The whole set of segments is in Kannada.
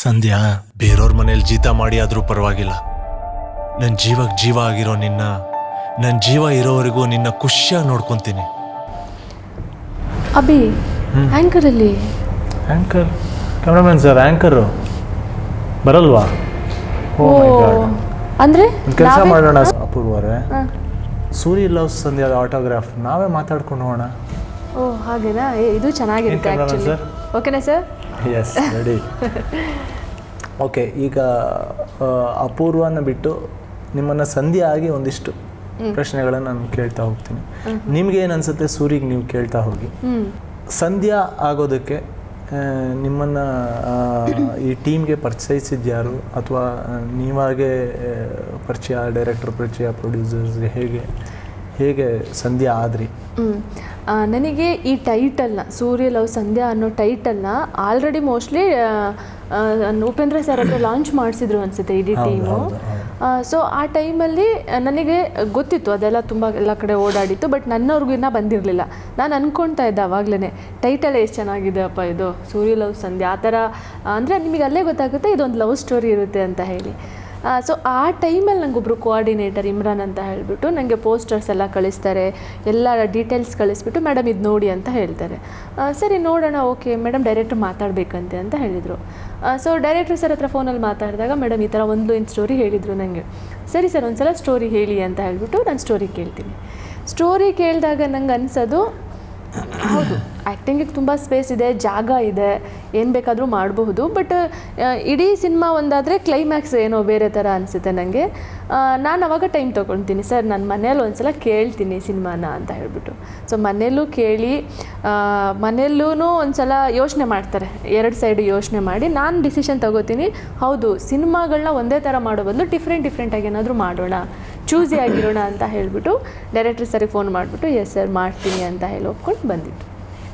ಸಂಧ್ಯಾ ಬೇರೋರ್ ಮನೇಲಿ ಜೀತ ಮಾಡಿ ಆದ್ರೂ ಪರವಾಗಿಲ್ಲ. ನನ್ನ ಜೀವಕ್ಕೆ ಜೀವ ಆಗಿರೋ ನಿನ್ನ ನನ್ನ ಜೀವ ಇರೋವರೆಗೂ ನಿನ್ನ ಖುಷಿಯಾಗಿ ನೋಡ್ಕೊಂತೀನಿ. ಅಭಿ ಅಲ್ಲಿ. ಆಂಕರ್ ಕ್ಯಾಮ್ರಾಮನ್ ಸರ್ ಆ್ಯಂಕರು ಬರಲ್ವಾ? ಓ ಅಂದರೆ ಕೆಲಸ ಮಾಡೋಣ ಅಪೂರ್ವರೇ. ಸೂರಿ ಲವ್ ಸಂಧ್ಯಾ ಆಟೋಗ್ರಾಫ್ ನಾವೇ ಮಾತಾಡ್ಕೊಂಡು ಹೋಗೋಣ. ಓ ಹಾಗೇನಾ? ಇದು ಚೆನ್ನಾಗಿರುತ್ತೆ ಆಕ್ಚುಲಿ ಆ್ಯಕ್ಚುಲಿ ಓಕೆನಾ ಸರ್? ಎಸ್ ರೆಡಿ ಓಕೆ ಈಗ ಅಪೂರ್ವನ ಬಿಟ್ಟು ನಿಮ್ಮನ್ನು ಸಂಧ್ಯಾ ಆಗಿ ಒಂದಿಷ್ಟು ಪ್ರಶ್ನೆಗಳನ್ನು ನಾನು ಕೇಳ್ತಾ ಹೋಗ್ತೀನಿ. ನಿಮ್ಗೆ ಏನು ಅನ್ಸುತ್ತೆ? ಸೂರಿಗೆ ನೀವು ಕೇಳ್ತಾ ಹೋಗಿ. ಸಂಧ್ಯಾ ಆಗೋದಕ್ಕೆ ನಿಮ್ಮನ್ನ ಈ ಟೀಮ್ಗೆ ಪರಿಚಯಿಸಿದ್ಯಾರು ಅಥವಾ ನೀವಾಗೆ ಪರಿಚಯ ಡೈರೆಕ್ಟರ್ ಪರಿಚಯ ಪ್ರೊಡ್ಯೂಸರ್ಸ್ಗೆ ಹೇಗೆ? ಹೇಗೆ ಸಂಧ್ಯಾ ಆದ್ರಿ? ನನಗೆ ಈ ಟೈಟಲ್ನ ಸೂರ್ಯ ಲವ್ ಸಂಧ್ಯಾ ಅನ್ನೋ ಟೈಟಲ್ನ ಆಲ್ರೆಡಿ ಮೋಸ್ಟ್ಲಿ ಉಪೇಂದ್ರ ಸರ್ ಹತ್ರ ಲಾಂಚ್ ಮಾಡಿಸಿದ್ರು ಅನಿಸುತ್ತೆ ಇಡೀ ಟೀಮ್ ಸೊ ಆ ಟೈಮಲ್ಲಿ ನನಗೆ ಗೊತ್ತಿತ್ತು ಅದೆಲ್ಲ ತುಂಬ ಎಲ್ಲ ಕಡೆ ಓಡಾಡಿತ್ತು ಬಟ್ ನನ್ನವ್ರಿಗೂ ಇನ್ನೂ ಬಂದಿರಲಿಲ್ಲ. ನಾನು ಅನ್ಕೊಳ್ತಾ ಇದ್ದೆ ಅವಾಗಲೇ ಟೈಟಲ್ ಎಷ್ಟು ಚೆನ್ನಾಗಿದೆ ಅಪ್ಪ ಇದು ಸೂರ್ಯ ಲವ್ ಸಂಧ್ಯಾ ಆ ಥರ ಅಂದರೆ ನಿಮಗೆ ಅಲ್ಲೇ ಗೊತ್ತಾಗುತ್ತೆ ಇದೊಂದು ಲವ್ ಸ್ಟೋರಿ ಇರುತ್ತೆ ಅಂತ ಹೇಳಿ. ಸೊ ಆ ಟೈಮಲ್ಲಿ ನನಗೊಬ್ಬರು ಕೋಆರ್ಡಿನೇಟರ್ ಇಮ್ರಾನ್ ಅಂತ ಹೇಳಿಬಿಟ್ಟು ನನಗೆ ಪೋಸ್ಟರ್ಸ್ ಎಲ್ಲ ಕಳಿಸ್ತಾರೆ, ಎಲ್ಲ ಡೀಟೇಲ್ಸ್ ಕಳಿಸ್ಬಿಟ್ಟು, ಮೇಡಮ್ ಇದು ನೋಡಿ ಅಂತ ಹೇಳ್ತಾರೆ. ಸರಿ, ನೋಡೋಣ ಓಕೆ ಮೇಡಮ್ ಡೈರೆಕ್ಟ್ರ್ ಮಾತಾಡಬೇಕಂತೆ ಅಂತ ಹೇಳಿದರು. ಸೊ ಡೈರೆಕ್ಟ್ರ್ ಸರ್ ಹತ್ರ ಫೋನಲ್ಲಿ ಮಾತಾಡಿದಾಗ, ಮೇಡಮ್, ಈ ಥರ ಒಂದು ಲೈನ್ ಸ್ಟೋರಿ ಹೇಳಿದರು ನನಗೆ ಸರಿ ಸರ್ ಒಂದು ಸಲ ಸ್ಟೋರಿ ಹೇಳಿ ಅಂತ ಹೇಳಿಬಿಟ್ಟು ನಾನು ಸ್ಟೋರಿ ಕೇಳ್ತೀನಿ. ಸ್ಟೋರಿ ಕೇಳಿದಾಗ ನಂಗೆ ಅನ್ಸೋದು ಹೌದು. ಆ್ಯಕ್ಟಿಂಗಿಗೆ ತುಂಬ ಸ್ಪೇಸ್ ಇದೆ, ಜಾಗ ಇದೆ, ಏನು ಬೇಕಾದರೂ ಮಾಡಬಹುದು. ಬಟ್ ಇಡೀ ಸಿನಿಮಾ ಒಂದಾದರೆ ಕ್ಲೈಮ್ಯಾಕ್ಸ್ ಏನೋ ಬೇರೆ ಥರ ಅನಿಸುತ್ತೆ ನನಗೆ ನಾನು ಅವಾಗ ಟೈಮ್ ತೊಗೊಳ್ತೀನಿ ಸರ್ ನಾನು ಮನೇಲಿ ಒಂದ್ಸಲ ಕೇಳ್ತೀನಿ ಸಿನಿಮಾನ ಅಂತ ಹೇಳ್ಬಿಟ್ಟು. ಸೊ ಮನೇಲೂ ಕೇಳಿ ಮನೆಯಲ್ಲೂ ಒಂದ್ಸಲ ಯೋಚನೆ ಮಾಡ್ತಾರೆ. ಎರಡು ಸೈಡು ಯೋಚನೆ ಮಾಡಿ, ನಾನು ಡಿಸಿಷನ್ ತಗೋತೀನಿ. ಹೌದು ಸಿನಿಮಾಗಳನ್ನ ಒಂದೇ ಥರ ಮಾಡೋ ಬದಲು ಡಿಫ್ರೆಂಟ್ ಡಿಫ್ರೆಂಟಾಗಿ ಏನಾದರೂ ಮಾಡೋಣ. ಚೂಸಿ ಆಗಿರೋಣ ಅಂತ ಹೇಳಿಬಿಟ್ಟು ಡೈರೆಕ್ಟ್ರ್ ಸರಿ ಫೋನ್ ಮಾಡಿಬಿಟ್ಟು ಎಸ್ ಸರ್ ಮಾಡ್ತೀನಿ ಅಂತ ಹೇಳಿ ಒಪ್ಕೊಂಡು ಬಂದಿತ್ತು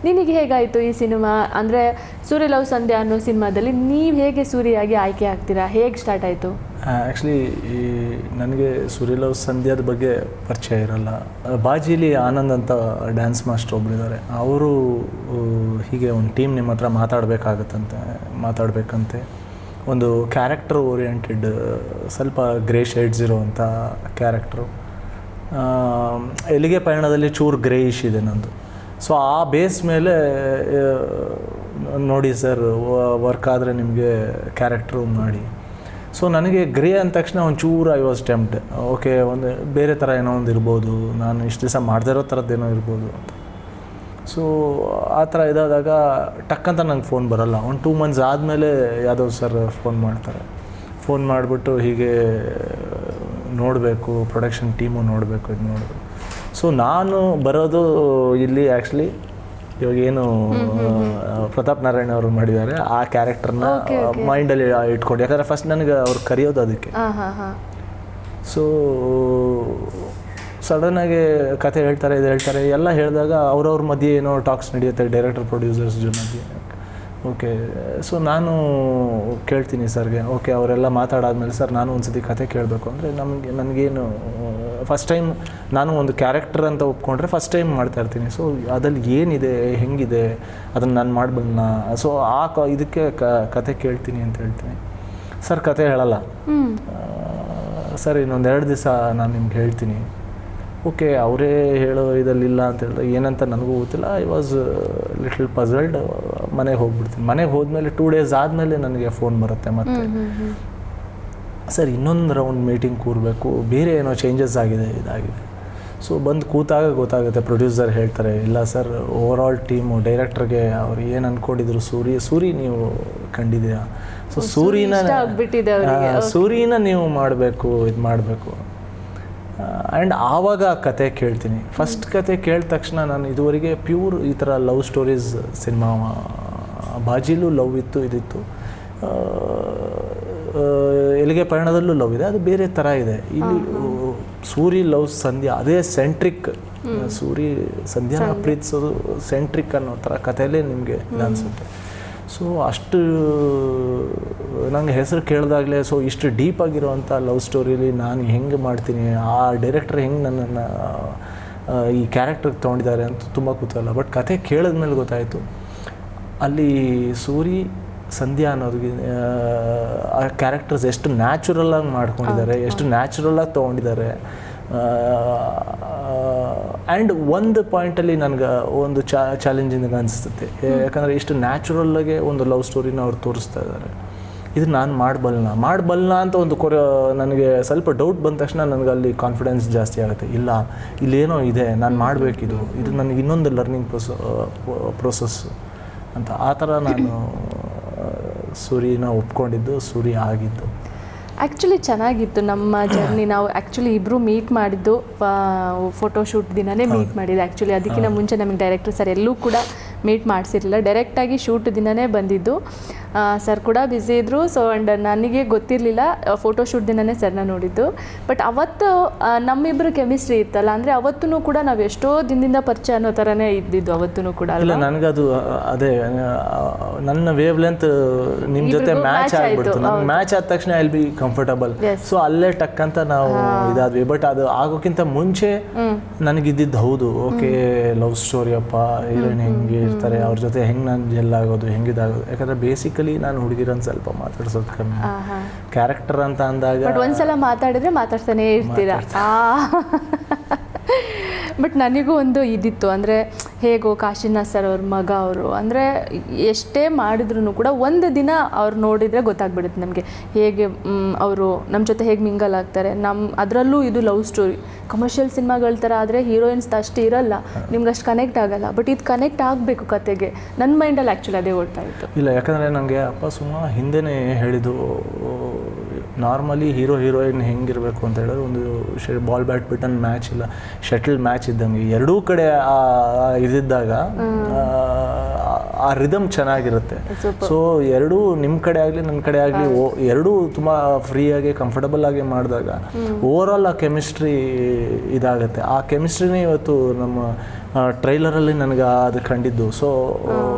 ನಿನಗೆ ಹೇಗಾಯಿತು ಈ ಸಿನಿಮಾ? ಅಂದರೆ ಸೂರ್ಯ ಲವ್ ಸಂಧ್ಯಾ ಅನ್ನೋ ಸಿನಿಮಾದಲ್ಲಿ ನೀವು ಹೇಗೆ ಸೂರ್ಯಾಗಿ ಆಯ್ಕೆ ಆಗ್ತೀರಾ? ಹೇಗೆ ಸ್ಟಾರ್ಟ್ ಆಯಿತು? ಆ್ಯಕ್ಚುಲಿ ಈ ನನಗೆ ಸೂರ್ಯ ಲವ್ ಸಂಧ್ಯಾದ ಬಗ್ಗೆ ಪರಿಚಯ ಇರಲ್ಲ. ಬಾಜಿಲಿ ಆನಂದ್ ಅಂತ ಡ್ಯಾನ್ಸ್ ಮಾಸ್ಟರ್ ಒಬ್ಬರಿದ್ದಾರೆ ಅವರು ಹೀಗೆ ಒಂದು ಟೀಮ್ ನಿಮ್ಮ ಹತ್ರ ಮಾತಾಡಬೇಕಾಗತ್ತಂತೆ, ಮಾತಾಡಬೇಕಂತೆ. ಒಂದು ಕ್ಯಾರೆಕ್ಟರ್ ಓರಿಯೆಂಟೆಡ್ ಸ್ವಲ್ಪ ಗ್ರೇ ಶೇಡ್ಸ್ ಇರುವಂಥ ಕ್ಯಾರೆಕ್ಟ್ರು ಎಲ್ಲಿಗೆ ಪಯಣದಲ್ಲಿ ಚೂರು ಗ್ರೇಯಿಶ್ ಇದೆ ನಂದು. ಸೊ ಆ ಬೇಸ್ ಮೇಲೆ ನೋಡಿ ಸರ್ ವರ್ಕ್ ಆದರೆ ನಿಮಗೆ ಕ್ಯಾರೆಕ್ಟ್ರು ಮಾಡಿ. ಸೊ ನನಗೆ ಗ್ರೇ ಅಂದ ತಕ್ಷಣ ಒಂಚೂರು ಐ ವಾಸ್ ಟೆಂಪ್ಟ್ ಓಕೆ ಒಂದು, ಬೇರೆ ಥರ ಏನೋ ಒಂದು ಇರ್ಬೋದು. ನಾನು ಇಷ್ಟು ದಿವಸ ಮಾಡದೇ ಇರೋ ಥರದ್ದೇನೋ ಇರ್ಬೋದು ಅಂತ. ಸೊ ಆ ಥರ ಇದಾದಾಗ ಟಕ್ಕಂತ ನಂಗೆ ಫೋನ್ ಬರಲ್ಲ. ಒಂದು ಟೂ ಮಂತ್ಸ್ ಆದಮೇಲೆ ಯಾದವ್ ಸರ್ ಫೋನ್ ಮಾಡ್ತಾರೆ. ಫೋನ್ ಮಾಡಿಬಿಟ್ಟು ಹೀಗೆ ನೋಡಬೇಕು ಪ್ರೊಡಕ್ಷನ್ ಟೀಮು ನೋಡಬೇಕು ಇದು ನೋಡಬೇಕು. ಸೊ ನಾನು ಬರೋದು ಇಲ್ಲಿ ಆ್ಯಕ್ಚುಲಿ ಇವಾಗ ಏನು ಪ್ರತಾಪ್ ನಾರಾಯಣ ಅವರು ಮಾಡಿದ್ದಾರೆ ಆ ಕ್ಯಾರೆಕ್ಟರ್ನ ಮೈಂಡಲ್ಲಿ ಇಟ್ಕೊಂಡು. ಯಾಕಂದರೆ ಫಸ್ಟ್ ನನಗೆ ಅವ್ರು ಕರೆಯೋದು ಅದಕ್ಕೆ. ಸೊ ಸಡನ್ನಾಗಿ ಕತೆ ಹೇಳ್ತಾರೆ ಇದು ಹೇಳ್ತಾರೆ ಎಲ್ಲ ಹೇಳಿದಾಗ ಅವ್ರವ್ರ ಮಧ್ಯೆ ಏನೋ ಟಾಕ್ಸ್ ನಡೆಯುತ್ತೆ ಡೈರೆಕ್ಟರ್ ಪ್ರೊಡ್ಯೂಸರ್ಸ್ ಜೊತೆ ಓಕೆ ಸೊ ನಾನು ಕೇಳ್ತೀನಿ ಸರ್ಗೆ ಓಕೆ ಅವರೆಲ್ಲ ಮಾತಾಡಾದ್ಮೇಲೆ ಸರ್ ನಾನು ಒಂದ್ಸತಿ ಕತೆ ಕೇಳಬೇಕು ಅಂದರೆ ನಮಗೆ ನನಗೇನು ಫಸ್ಟ್ ಟೈಮ್ ನಾನು ಒಂದು ಕ್ಯಾರೆಕ್ಟರ್ ಅಂತ ಒಪ್ಕೊಂಡ್ರೆ ಫಸ್ಟ್ ಟೈಮ್ ಮಾಡ್ತಾ ಇರ್ತೀನಿ. ಸೊ ಅದಲ್ಲಿ ಏನಿದೆ ಹೆಂಗಿದೆ ಅದನ್ನು ನಾನು ಮಾಡ್ಬಲ್ಲ ಸೊ ಆ ಕ ಇದಕ್ಕೆ ಕ ಕತೆ ಕೇಳ್ತೀನಿ ಅಂತ ಹೇಳ್ತೀನಿ. ಸರ್ ಕತೆ ಹೇಳಲ್ಲ. ಸರ್ ಇನ್ನೊಂದು ಎರಡು ದಿವಸ ನಾನು ನಿಮ್ಗೆ ಹೇಳ್ತೀನಿ. ಓಕೆ ಅವರೇ ಹೇಳೋ ಇದಲ್ಲಿಲ್ಲ ಅಂತ ಹೇಳಿದ್ರೆ ಏನಂತ ನನಗೂ ಗೊತ್ತಿಲ್ಲ. ಐ ವಾಸ್ ಲಿಟಲ್ ಪಝಲ್ಡ್ ಮನೆಗೆ ಹೋಗ್ಬಿಡ್ತೀನಿ. ಮನೆಗೆ ಹೋದ್ಮೇಲೆ ಟೂ ಡೇಸ್ ಆದಮೇಲೆ ನನಗೆ ಫೋನ್ ಬರುತ್ತೆ ಮತ್ತೆ. ಸರ್ ಇನ್ನೊಂದು ರೌಂಡ್ ಮೀಟಿಂಗ್ ಕೂರಬೇಕು. ಬೇರೆ ಏನೋ ಚೇಂಜಸ್ ಆಗಿದೆ ಇದಾಗಿದೆ. ಸೊ ಬಂದು ಕೂತಾಗ ಗೊತ್ತಾಗುತ್ತೆ. ಪ್ರೊಡ್ಯೂಸರ್ ಹೇಳ್ತಾರೆ ಇಲ್ಲ ಸರ್ ಓವರ್ ಆಲ್ ಟೀಮು ಡೈರೆಕ್ಟರ್ಗೆ ಅವ್ರು ಏನು ಅಂದ್ಕೊಂಡಿದ್ರು ಸೂರಿ ಸೂರಿ ನೀವು ಕಂಡಿದ್ದೀರಾ? ಸೊ ಸೂರಿನ. ಸೂರಿನ ನೀವು ಮಾಡಬೇಕು ಇದು ಮಾಡಬೇಕು. ಆ್ಯಂಡ್ ಆವಾಗ ಆ ಕತೆ ಕೇಳ್ತೀನಿ. ಫಸ್ಟ್ ಕತೆ ಕೇಳಿದ ತಕ್ಷಣ ನಾನು ಇದುವರೆಗೆ ಪ್ಯೂರ್ ಈ ಥರ ಲವ್ ಸ್ಟೋರೀಸ್ ಸಿನಿಮಾ ಬಾಜಿಲೂ ಲವ್ ಇತ್ತು ಇದಿತ್ತು. ಎಲ್ಲಿಗೆ ಪಯಣದಲ್ಲೂ ಲವ್ ಇದೆ. ಅದು ಬೇರೆ ಥರ ಇದೆ. ಇಲ್ಲಿ ಸೂರಿ ಲವ್ ಸಂಧ್ಯಾ ಅದೇ ಸೆಂಟ್ರಿಕ್ ಸೂರಿ ಸಂಧ್ಯಾನ ಪ್ರೀತಿಸೋದು ಸೆಂಟ್ರಿಕ್ ಅನ್ನೋ ಥರ ಕಥೆಯಲ್ಲೇ ನಿಮಗೆ ಇದು ಅನಿಸುತ್ತೆ. ಸೊ ಅಷ್ಟು ನಂಗೆ ಹೆಸರು ಕೇಳಿದಾಗಲೇ ಸೊ ಇಷ್ಟು ಡೀಪ್ ಆಗಿರುವಂಥ ಲವ್ ಸ್ಟೋರಿಲಿ ನಾನು ಹೆಂಗೆ ಮಾಡ್ತೀನಿ ಆ ಡೈರೆಕ್ಟರ್ ಹೆಂಗೆ ನನ್ನನ್ನು ಈ ಕ್ಯಾರೆಕ್ಟರ್ಗೆ ತೊಗೊಂಡಿದ್ದಾರೆ ಅಂತ ತುಂಬ ಕೂತಲ್ಲ. ಬಟ್ ಕತೆ ಕೇಳಿದ್ಮೇಲೆ ಗೊತ್ತಾಯಿತು. ಅಲ್ಲಿ ಸೂರಿ ಸಂಧ್ಯಾ ಅನ್ನೋರಿಗೆ ಆ ಕ್ಯಾರೆಕ್ಟರ್ಸ್ ಎಷ್ಟು ನ್ಯಾಚುರಲ್ಲಾಗಿ ಮಾಡ್ಕೊಂಡಿದ್ದಾರೆ ಎಷ್ಟು ನ್ಯಾಚುರಲ್ಲಾಗಿ ತೊಗೊಂಡಿದ್ದಾರೆ. ಆ್ಯಂಡ್ ಒಂದು ಪಾಯಿಂಟಲ್ಲಿ ನನಗೆ ಒಂದು ಚಾ ಚಾಲೆಂಜಿಂಗ್ ಅನಿಸ್ತದೆ ಯಾಕಂದರೆ ಇಷ್ಟು ನ್ಯಾಚುರಲ್ಲಾಗೆ ಒಂದು ಲವ್ ಸ್ಟೋರಿನ ಅವ್ರು ತೋರಿಸ್ತಾ ಇದ್ದಾರೆ ಇದು ನಾನು ಮಾಡಬಲ್ಲ ಮಾಡಬಲ್ಲ ಅಂತ ಒಂದು ಕೊರ ನನಗೆ ಸ್ವಲ್ಪ ಡೌಟ್ ಬಂದ ತಕ್ಷಣ ನನಗೆ ಅಲ್ಲಿ ಕಾನ್ಫಿಡೆನ್ಸ್ ಜಾಸ್ತಿ ಆಗುತ್ತೆ. ಇಲ್ಲ ಇಲ್ಲೇನೋ ಇದೆ ನಾನು ಮಾಡಬೇಕಿದು. ಇದು ನನಗೆ ಇನ್ನೊಂದು ಲರ್ನಿಂಗ್ ಪ್ರೊಸ ಪ್ರೊಸೆಸ್ ಅಂತ. ಆ ಥರ ನಾನು ಸೂರಿನ ಒಪ್ಕೊಂಡಿದ್ದು ಸೂರಿ ಆಗಿದ್ದು. ಆ್ಯಕ್ಚುಲಿ ಚೆನ್ನಾಗಿತ್ತು ನಮ್ಮ ಜರ್ನಿ ನಾವು ಆ್ಯಕ್ಚುಲಿ ಇಬ್ಬರು ಮೀಟ್ ಮಾಡಿದ್ದು ಫೋಟೋಶೂಟ್ ದಿನನೇ ಮೀಟ್ ಮಾಡಿದ್ದು ಆ್ಯಕ್ಚುಲಿ ಅದಕ್ಕಿಂತ ಮುಂಚೆ ನಮಗೆ ಡೈರೆಕ್ಟರ್ ಸರ್ ಎಲ್ಲೂ ಕೂಡ ಮೀಟ್ ಮಾಡಿಸಿರಲಿಲ್ಲ. ಡೈರೆಕ್ಟಾಗಿ ಶೂಟ್ ದಿನನೇ ಬಂದಿದ್ದು. ಸರ್ ಕೂಡ ಬ್ಯುಸಿ ಇದ್ದರು ಸೊ ಆ್ಯಂಡ್ ನನಗೆ ಗೊತ್ತಿರಲಿಲ್ಲ ಫೋಟೋಶೂಟ್ ದಿನನೇ ಸರ್ನ ನೋಡಿದ್ದು. ಬಟ್ ಅವತ್ತು ನಮ್ಮಿಬ್ರು ನಮ್ಮಿಬ್ಬರು ಕೆಮಿಸ್ಟ್ರಿ ಇತ್ತಲ್ಲ ಅಂದರೆ ಅವತ್ತೂ ಕೂಡ ನಾವು ಎಷ್ಟೋ ದಿನದಿಂದ ಪರಿಚಯ ಅನ್ನೋ ಥರನೇ ಇದ್ದಿದ್ದು ಅವತ್ತೂ ಕೂಡ ಅಲ್ಲ ನನಗದು ಅದೇ ನನ್ನ ವೇವ್ ಲೆಂತ್ ನಿಮ್ಮ ಜೊತೆ ಮ್ಯಾಚ್ ಆಗಿಬಿಡ್ತು. ಮ್ಯಾಚ್ ಆದ ತಕ್ಷಣ ಐಲ್ ಬಿ ಕಂಫರ್ಟಬಲ್. ಸೊ ಅಲ್ಲೇ ಟಕ್ ಅಂತ ನಾವು ಇದಾದ್ವಿ. ಬಟ್ ಅದು ಆಗೋಕ್ಕಿಂತ ಮುಂಚೆ ನನಗಿದ್ದಿದ್ದು ಹೌದು. ಓಕೆ ಲವ್ ಸ್ಟೋರಿ ಅಪ್ಪ ಹೀರೋಯಿನ್ ಹೆಂಗೆ ಇರ್ತಾರೆ ಅವ್ರ ಜೊತೆ ಹೆಂಗೆ ನಾನು ಜೆಲ್ ಆಗೋದು ಹೆಂಗಿದಾಗೋದು. ಯಾಕಂದ್ರೆ ಬೇಸಿಕಲಿ ನಾನು ಹುಡುಗಿರನ್ನ ಸ್ವಲ್ಪ ಮಾತಾಡ್ಸೋದು ಕಮ್ಮಿ. ಕ್ಯಾರೆಕ್ಟರ್ ಅಂತ ಅಂದಾಗ ಬಟ್ ಒಂದ್ಸಲ ಮಾತಾಡಿದ್ರೆ ಮಾತಾಡ್ತಾನೆ ಇರ್ತೀರಾ? ಬಟ್ ನನಗೂ ಒಂದು ಇದಿತ್ತು. ಅಂದರೆ ಹೇಗೋ ಕಾಶಿನಾಥ್ ಸರ್ ಅವ್ರ ಮಗ ಅವರು, ಅಂದರೆ ಎಷ್ಟೇ ಮಾಡಿದ್ರು ಕೂಡ ಒಂದು ದಿನ ಅವ್ರು ನೋಡಿದರೆ ಗೊತ್ತಾಗ್ಬಿಡುತ್ತೆ ನಮಗೆ. ಹೇಗೆ ಅವರು ನಮ್ಮ ಜೊತೆ ಹೇಗೆ ಮಿಂಗಲ್ ಆಗ್ತಾರೆ. ನಮ್ಮ ಅದರಲ್ಲೂ ಇದು ಲವ್ ಸ್ಟೋರಿ ಕಮರ್ಷಿಯಲ್ ಸಿನಿಮಾಗಳ ಥರ ಆದರೆ ಹೀರೋಯಿನ್ಸ್ ಅಷ್ಟು ಇರಲ್ಲ. ನಿಮ್ಗೆ ಅಷ್ಟು ಕನೆಕ್ಟ್ ಆಗಲ್ಲ. ಬಟ್ ಇದು ಕನೆಕ್ಟ್ ಆಗಬೇಕು ಕತೆಗೆ. ನನ್ನ ಮೈಂಡಲ್ಲಿ ಆ್ಯಕ್ಚುಲಿ ಅದೇ ಓಡ್ತಾ ಇತ್ತು. ಇಲ್ಲ, ಯಾಕಂದರೆ ನನಗೆ ಅಪ್ಪ ಸುಮ್ಮ ಹಿಂದೆನೇ ಹೇಳಿದ್ದು ನಾರ್ಮಲಿ ಹೀರೋ ಹೀರೋಯಿನ್ ಹೆಂಗಿರಬೇಕು ಅಂತ ಹೇಳಿದ್ರೆ ಒಂದು ಬಾಲ್ ಬ್ಯಾಟ್ ಬಿಟನ್ ಮ್ಯಾಚ್ ಇಲ್ಲ ಶಟಲ್ ಮ್ಯಾಚ್ ಇದ್ದಂಗೆ. ಎರಡೂ ಕಡೆ ಆ ಇದಿದ್ದಾಗ ಆ, ರಿದಮ್ ಚೆನ್ನಾಗಿರುತ್ತೆ. ಸೊ ಎರಡೂ ನಿಮ್ಮ ಕಡೆ ಆಗಲಿ ನನ್ನ ಕಡೆ ಆಗಲಿ ಎರಡೂ ತುಂಬ ಫ್ರೀಯಾಗಿ ಕಂಫರ್ಟಬಲ್ ಆಗಿ ಮಾಡಿದಾಗ ಓವರ್ ಆಲ್ ಆ ಕೆಮಿಸ್ಟ್ರಿ ಇದಾಗುತ್ತೆ. ಆ ಕೆಮಿಸ್ಟ್ರಿನೇ ಇವತ್ತು ನಮ್ಮ ಟ್ರೈಲರಲ್ಲಿ ನನಗೆ ಅದು ಕಂಡಿದ್ದು. So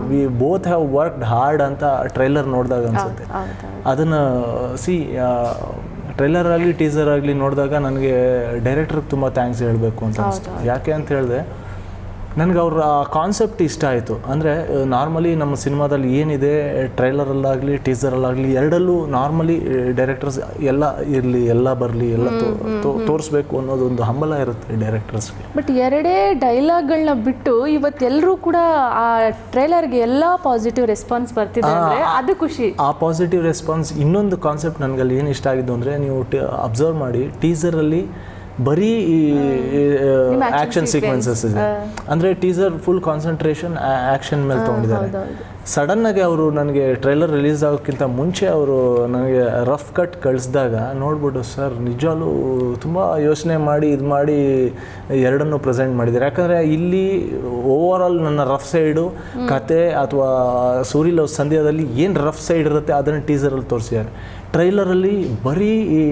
we both have worked hard ಅಂತ ಟ್ರೈಲರ್ ನೋಡಿದಾಗ ಅನ್ಸುತ್ತೆ. ಅದನ್ನು ಸಿ ಟ್ರೈಲರ್ ಆಗಲಿ ಟೀಸರ್ ಆಗಲಿ ನೋಡಿದಾಗ ನನಗೆ ಡೈರೆಕ್ಟ್ರಿಗೆ ತುಂಬ ಥ್ಯಾಂಕ್ಸ್ ಹೇಳಬೇಕು ಅಂತ ಅನಿಸ್ತು ಯಾಕೆ ಅಂತ ಹೇಳಿದೆ ನನಗೆ ಅವ್ರ ಕಾನ್ಸೆಪ್ಟ್ ಇಷ್ಟ ಆಯಿತು. ಅಂದರೆ ನಾರ್ಮಲಿ ನಮ್ಮ ಸಿನಿಮಾದಲ್ಲಿ ಏನಿದೆ ಟ್ರೈಲರಲ್ಲಾಗಲಿ ಟೀಸರಲ್ಲಾಗಲಿ ಎರಡಲ್ಲೂ ನಾರ್ಮಲಿ ಡೈರೆಕ್ಟರ್ಸ್ ಎಲ್ಲ ಇರಲಿ ಎಲ್ಲ ಬರಲಿ ಎಲ್ಲ ತೋರಿಸ್ಬೇಕು ಅನ್ನೋದೊಂದು ಹಂಬಲ ಇರುತ್ತೆ ಡೈರೆಕ್ಟರ್ಸ್ಗೆ ಬಟ್ ಎರಡೇ ಡೈಲಾಗ್ಗಳನ್ನ ಬಿಟ್ಟು ಇವತ್ತೆಲ್ಲರೂ ಕೂಡ ಆ ಟ್ರೈಲರ್ಗೆ ಎಲ್ಲ ಪಾಸಿಟಿವ್ ರೆಸ್ಪಾನ್ಸ್ ಬರ್ತಿದೆ ಅಂದ್ರೆ ಅದು ಖುಷಿ. ಆ ಪಾಸಿಟಿವ್ ರೆಸ್ಪಾನ್ಸ್ ಇನ್ನೊಂದು ಕಾನ್ಸೆಪ್ಟ್ ನನಗಲ್ಲಿ ಏನು ಇಷ್ಟ ಆಗಿದ್ದು ಅಂದರೆ ನೀವು ಅಬ್ಸರ್ವ್ ಮಾಡಿ ಟೀಸರಲ್ಲಿ ಬರೀ ಆಕ್ಷನ್ ಸೀಕ್ವೆನ್ಸಸ್ ಇದೆ. ಅಂದರೆ ಟೀಸರ್ ಫುಲ್ ಕಾನ್ಸಂಟ್ರೇಷನ್ ಆ್ಯಕ್ಷನ್ ಮೇಲೆ ತೊಗೊಂಡಿದ್ದಾರೆ. ಸಡನ್ ಆಗಿ ಅವರು ನನಗೆ ಟ್ರೈಲರ್ ರಿಲೀಸ್ ಆಗೋಕ್ಕಿಂತ ಮುಂಚೆ ಅವರು ನನಗೆ ರಫ್ ಕಟ್ ಕಳಿಸಿದಾಗ ನೋಡ್ಬಿಟ್ಟು ಸರ್ ನಿಜಾಲು ತುಂಬ ಯೋಚನೆ ಮಾಡಿ ಇದು ಮಾಡಿ ಎರಡನ್ನು ಪ್ರೆಸೆಂಟ್ ಮಾಡಿದ್ದಾರೆ? ಯಾಕಂದರೆ ಇಲ್ಲಿ ಓವರ್ ಆಲ್ ನನ್ನ ರಫ್ ಸೈಡು ಕತೆ ಅಥವಾ ಸೂರ್ಯ ಲವ್ ಸಂಧ್ಯಾದಲ್ಲಿ ಏನು ರಫ್ ಸೈಡ್ ಇರುತ್ತೆ ಅದನ್ನು ಟೀಸರಲ್ಲಿ ತೋರಿಸಿದ್ದಾರೆ. ಟ್ರೈಲರಲ್ಲಿ ಬರೀ ಈ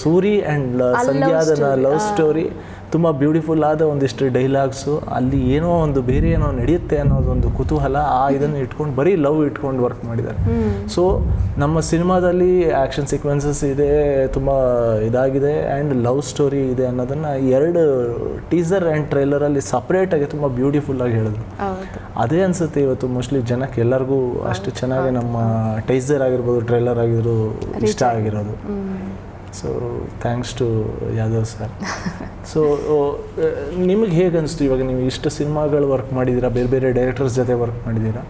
ಸೂರಿ ಆ್ಯಂಡ್ ಸಂಧ್ಯಾದ ಲವ್ ಸ್ಟೋರಿ ತುಂಬ ಬ್ಯೂಟಿಫುಲ್ ಆದ ಒಂದಿಷ್ಟು ಡೈಲಾಗ್ಸು ಅಲ್ಲಿ ಏನೋ ಒಂದು ಬೇರೆ ಏನೋ ನಡೆಯುತ್ತೆ ಅನ್ನೋದೊಂದು ಕುತೂಹಲ ಆ ಇದನ್ನು ಇಟ್ಕೊಂಡು ಬರೀ ಲವ್ ಇಟ್ಕೊಂಡು ವರ್ಕ್ ಮಾಡಿದ್ದಾರೆ. ಸೊ ನಮ್ಮ ಸಿನಿಮಾದಲ್ಲಿ ಆ್ಯಕ್ಷನ್ ಸೀಕ್ವೆನ್ಸಸ್ ಇದೆ ತುಂಬ ಇದಾಗಿದೆ ಆ್ಯಂಡ್ ಲವ್ ಸ್ಟೋರಿ ಇದೆ ಅನ್ನೋದನ್ನು ಎರಡು ಟೀಸರ್ ಆ್ಯಂಡ್ ಟ್ರೈಲರಲ್ಲಿ ಸಪ್ರೇಟಾಗಿ ತುಂಬ ಬ್ಯೂಟಿಫುಲ್ಲಾಗಿ ಹೇಳಿದ್ರು. ಅದೇ ಅನ್ಸುತ್ತೆ ಇವತ್ತು ಮೋಸ್ಟ್ಲಿ ಜನಕ್ಕೆ ಎಲ್ಲರಿಗೂ ಅಷ್ಟು ಚೆನ್ನಾಗಿ ನಮ್ಮ ಟೈಸರ್ ಆಗಿರ್ಬೋದು ಟ್ರೈಲರ್ ಆಗಿದ್ರು ಇಷ್ಟ ಆಗಿರೋದು. So thanks to Yadav sir so ನಿಮಗೆ ಹೇಗೆ ಅನಿಸ್ತು ಇವಾಗ ನೀವು ಇಷ್ಟು ಸಿನಿಮಾಗಳು ವರ್ಕ್ ಮಾಡಿದ್ದೀರಾ ಬೇರೆ ಬೇರೆ ಡೈರೆಕ್ಟರ್ಸ್ ಜೊತೆ ವರ್ಕ್ ಮಾಡಿದ್ದೀರಾ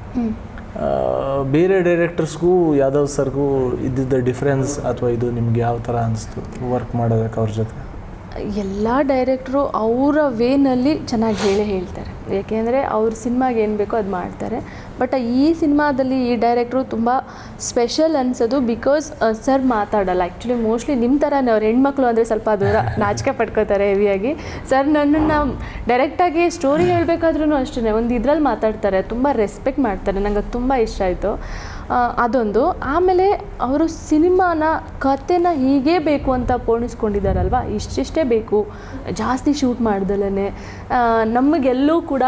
ಬೇರೆ ಡೈರೆಕ್ಟರ್ಸ್ಗೂ ಯಾದವ್ ಸರ್ಗೂ ಇದ್ದಿದ್ದ ಡಿಫ್ರೆನ್ಸ್ ಅಥವಾ ಇದು ನಿಮ್ಗೆ ಯಾವ ಥರ ಅನಿಸ್ತು ವರ್ಕ್ ಮಾಡೋದಕ್ಕೆ ಅವ್ರ ಜೊತೆ? ಎಲ್ಲ ಡೈರೆಕ್ಟ್ರು ಅವರ ವೇನಲ್ಲಿ ಚೆನ್ನಾಗಿ ಹೇಳೇ ಹೇಳ್ತಾರೆ. ಏಕೆಂದರೆ ಅವ್ರ ಸಿನಿಮಾಗೆ ಏನು ಬೇಕೋ ಅದು ಮಾಡ್ತಾರೆ. ಬಟ್ ಈ ಸಿನಿಮಾದಲ್ಲಿ ಈ ಡೈರೆಕ್ಟ್ರು ತುಂಬ ಸ್ಪೆಷಲ್ ಅನ್ಸೋದು ಬಿಕಾಸ್ ಸರ್ ಮಾತಾಡಲ್ಲ. ಆ್ಯಕ್ಚುಲಿ ಮೋಸ್ಟ್ಲಿ ನಿಮ್ಮ ಥರನೇ ಅವ್ರು. ಹೆಣ್ಮಕ್ಳು ಅಂದರೆ ಸ್ವಲ್ಪ ದೂರ ನಾಚಿಕೆ ಪಡ್ಕೋತಾರೆ ಹೆವಿಯಾಗಿ. ಸರ್ ನನ್ನನ್ನು ಡೈರೆಕ್ಟಾಗಿ ಸ್ಟೋರಿ ಹೇಳಬೇಕಾದ್ರೂ ಅಷ್ಟೇ ಒಂದು ಇದ್ರಲ್ಲಿ ಮಾತಾಡ್ತಾರೆ. ತುಂಬ ರೆಸ್ಪೆಕ್ಟ್ ಮಾಡ್ತಾರೆ. ನಂಗೆ ಅದು ತುಂಬ ಇಷ್ಟ ಆಯಿತು. ಅದೊಂದು. ಆಮೇಲೆ ಅವರು ಸಿನಿಮಾನ ಕತೆನ ಹೀಗೇ ಬೇಕು ಅಂತ ಪೋಣಿಸ್ಕೊಂಡಿದ್ದಾರಲ್ವ ಇಷ್ಟಿಷ್ಟೇ ಬೇಕು. ಜಾಸ್ತಿ ಶೂಟ್ ಮಾಡ್ದಲೇ ನಮಗೆಲ್ಲೂ ಕೂಡ